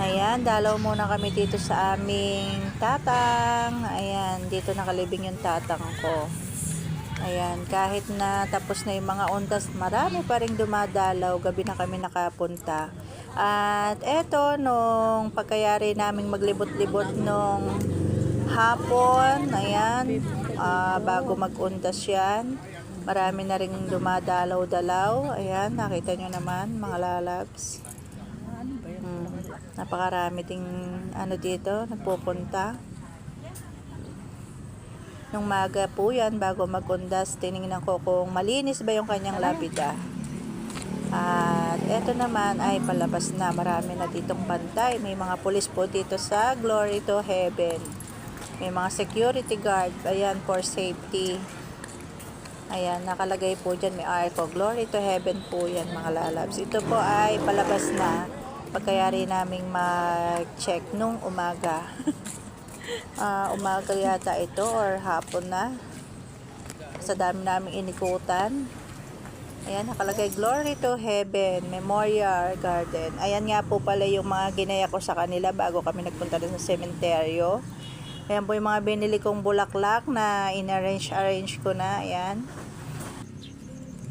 Ayan, dalaw muna kami dito sa aming tatang. Ayan, dito nakalibing yung tatang ko. Ayan, kahit na tapos na yung mga undas, marami pa rin dumadalaw. Gabi na kami nakapunta. At eto, nung pagkayari naming maglibot-libot nung hapon, ayan, ah, bago mag-undas yan, marami na rin dumadalaw-dalaw. Ayan, nakita nyo naman, mga lalabs. Napakarami ding ano dito, nagpupunta. Nung maga po yan, bago magundas, tinignan ko kung malinis ba yung kanyang lapida. At eto naman ay palabas na. Marami na ditong bantay. May mga pulis po dito sa Glory to Heaven. May mga security guard. Ayan, for safety. Ayan, nakalagay po dyan. May arco. Glory to Heaven po yan, mga lalabs. Ito po ay palabas na. Pagkayari naming mag-check nung umaga. Ah, umaga yata ito or hapon na. Sa dami naming inikutan. Ayan, nakalagay Glory to Heaven Memorial Garden. Ayan nga po pala yung mga ginaya ko sa kanila bago kami nagpunta sa sementeryo. Ayan po yung mga binili kong bulaklak na in-arrange-arrange ko na. Ayan.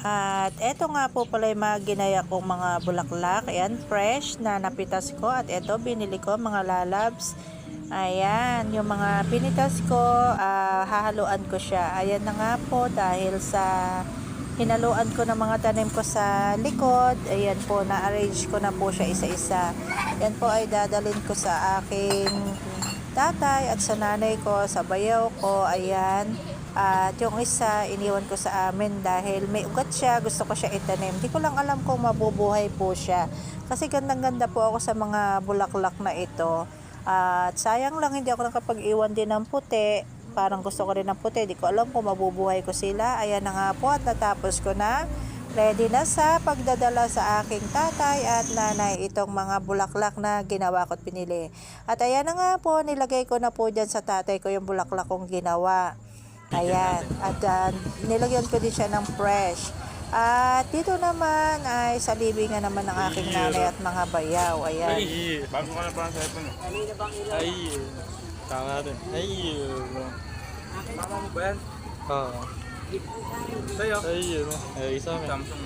At eto nga po pala yung mga ginaya kong mga bulaklak. Ayan, fresh na napitas ko. At eto, binili ko mga lalabs. Ayan, yung mga pinitas ko, ah, hahaluan ko siya. Ayan na nga po dahil sa hinaluan ko ng mga tanim ko sa likod. Ayan po, na-arrange ko na po siya isa-isa. Yan po ay dadalhin ko sa aking tatay at sa nanay ko, sa bayaw ko. Ayan. At yung isa, iniwan ko sa amin dahil may ugat siya, gusto ko siya itanim. Hindi ko lang alam kung mabubuhay po siya. Kasi gandang-ganda po ako sa mga bulaklak na ito. At sayang lang hindi ako nakapag-iwan din ng puti. Parang gusto ko rin ng puti. Di ko alam kung mabubuhay ko sila. Ayan na nga po at natapos ko na. Ready na sa pagdadala sa aking tatay at nanay itong mga bulaklak na ginawa ko at pinili. At ayan na nga po, nilagay ko na po dyan sa tatay ko yung bulaklak kong ginawa. Ayan. At ah, nilagyan ko din siya ng fresh. At dito naman ay sa libingan naman ng aking nanay at mga bayaw. Ayan. Ay, bago ka na pa sa ipon. Ay, tama natin. Ay, Mama mo ba yan? Oo. Sa'yo? Ay, yun. Ay, isa amin. Samsung.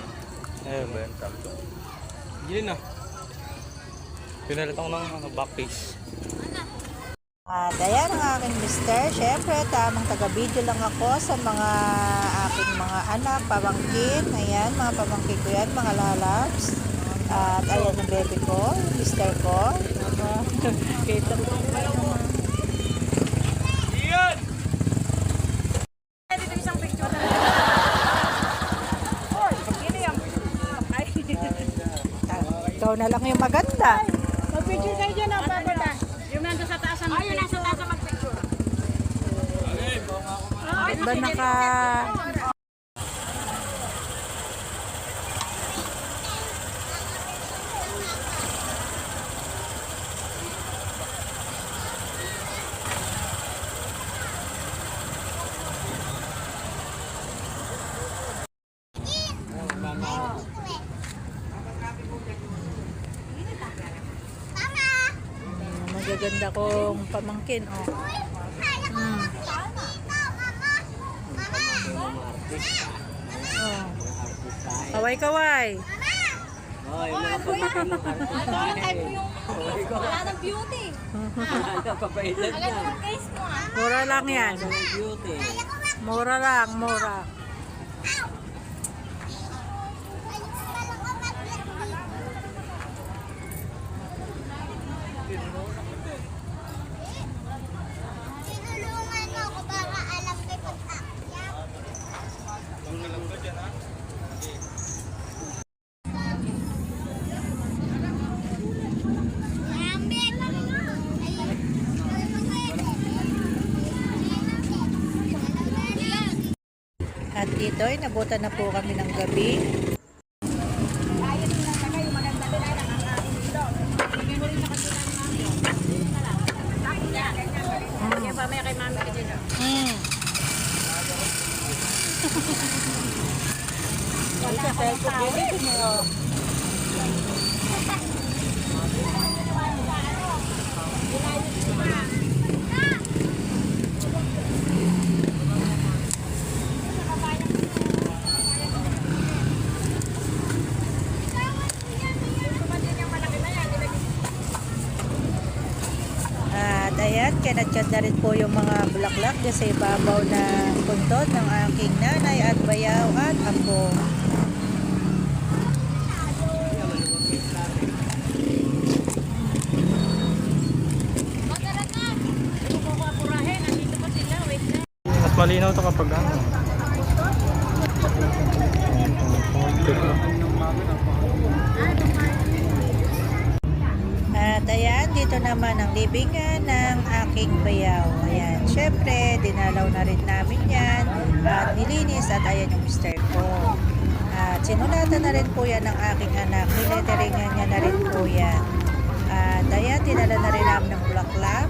Ayun ba yan? Samsung. Gilin na. Pinalit ako ng ano, back. At ayan ang aking mister. Siyempre, tamang taga-video lang ako sa mga aking mga anak, pamangkin. Ayan, mga pamangkin ko yan, mga lalabs. At ayan ang baby ko, mister ko. Kita mo. Iyan! Ikaw na lang yung maganda. Mag-picture kayo dyan, ang papunta. Nandun sa taas ang Ayun, nasa taas ang mag-picture. Ba naka... Magaganda kong pamangkin, oh. Mm. Oh. Kaway-kaway. Wala ng beauty. Agad yung case mo ah. Mura lang yan. Mura lang, mura. Tinulungan Ay nabutan na po kami ng gabi. Kaya mamaya kay mami ka dyan. Mm. Wala sa cellphone, baby. Ayan, kinatchat na rin po yung mga bulaklak dyan sa ibabaw na puntod ng aking nanay at bayaw at apo. Mas malinaw to kapag ano. At ayan, dito naman ang libingan ng aking bayaw. Ayan, syempre, dinalaw na rin namin yan. At nilinis at ayan yung mister ko. At sinulatan na rin po yan ng aking anak. Nileteringan niya na rin po yan. At ayan, dinala na rin namin ng bulaklak.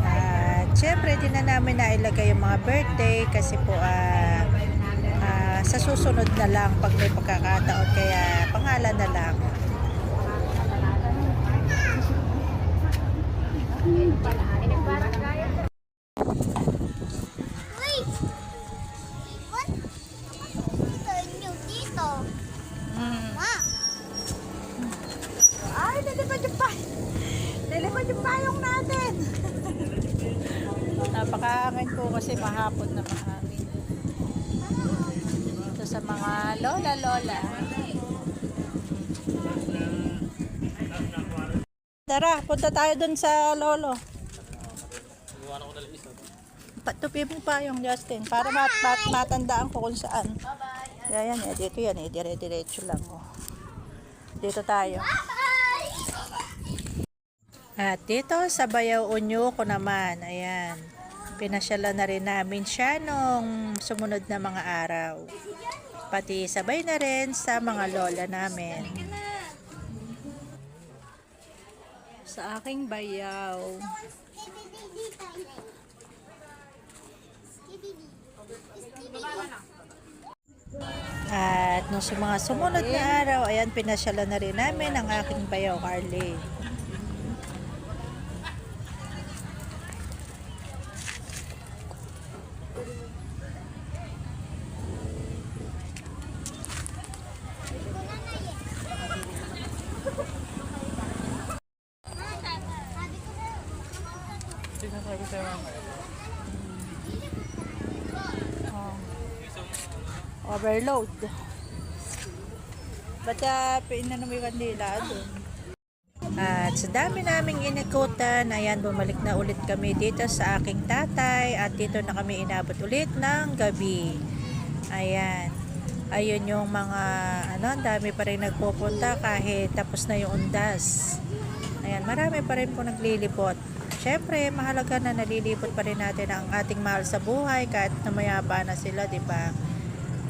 At syempre, din na namin nailagay yung mga birthday kasi po ah ah, sa susunod na lang pag may pagkakataon. Kaya pangalan na lang. Uy! What? Ito yung dito. Ma! Ay, nalipad yung pa. Nalipad yung payong natin. Napakahangin po kasi mahapon na mahangin. Ito sa mga lola-lola. Tara, punta tayo dun sa lolo. Patupi mo pa yung Justin para mat, mat, matandaan ko kung saan. Yan, yan, eh, dito yan, eh, dire-diretso lang. Oh. Dito tayo. At dito sa Bayaw Unyo ko naman, ayan. Pinasyala na rin namin siya nung sumunod na mga araw. Pati sabay na rin sa mga lola namin. Sa aking bayaw. At nung sa mga sumunod na araw, ayan, pinasyala na rin namin ang aking bayaw, Carly. Oh. Overload. Ba't uh, pinanong yung kandila doon? At sa dami naming inikutan, ayan, bumalik na ulit kami dito sa aking tatay at dito na kami inabot ulit ng gabi. Ayan. Ayun yung mga, ano, dami pa rin nagpupunta kahit tapos na yung undas. Ayan, marami pa rin po naglilipot. Siyempre, mahalaga na nalilipot pa rin natin ang ating mahal sa buhay kahit namayaba na sila, di ba?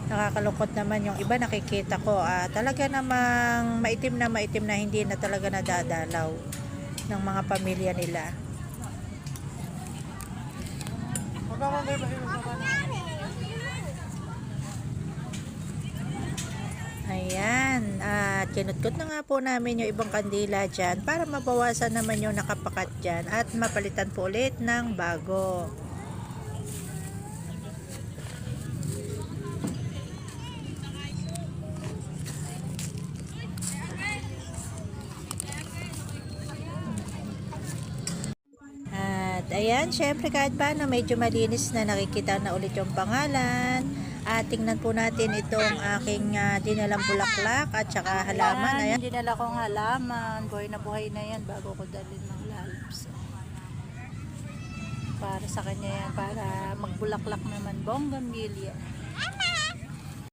Nakakalungkot naman yung iba nakikita ko. Ah, talaga namang maitim na maitim na hindi na talaga nadadalaw ng mga pamilya nila. Ayan, at kinutkot na nga po namin yung ibang kandila dyan para mabawasan naman yung nakapakat dyan at mapalitan po ulit ng bago. At ayan, syempre kahit paano medyo malinis na nakikita na ulit yung pangalan. At tingnan po natin itong aking uh, dinalang bulaklak at saka halaman. Ayan, dinala kong halaman. Buhay na buhay na yan bago ko dalhin ng lalabs. Para sa kanya yan, para magbulaklak naman. Bonggamilya.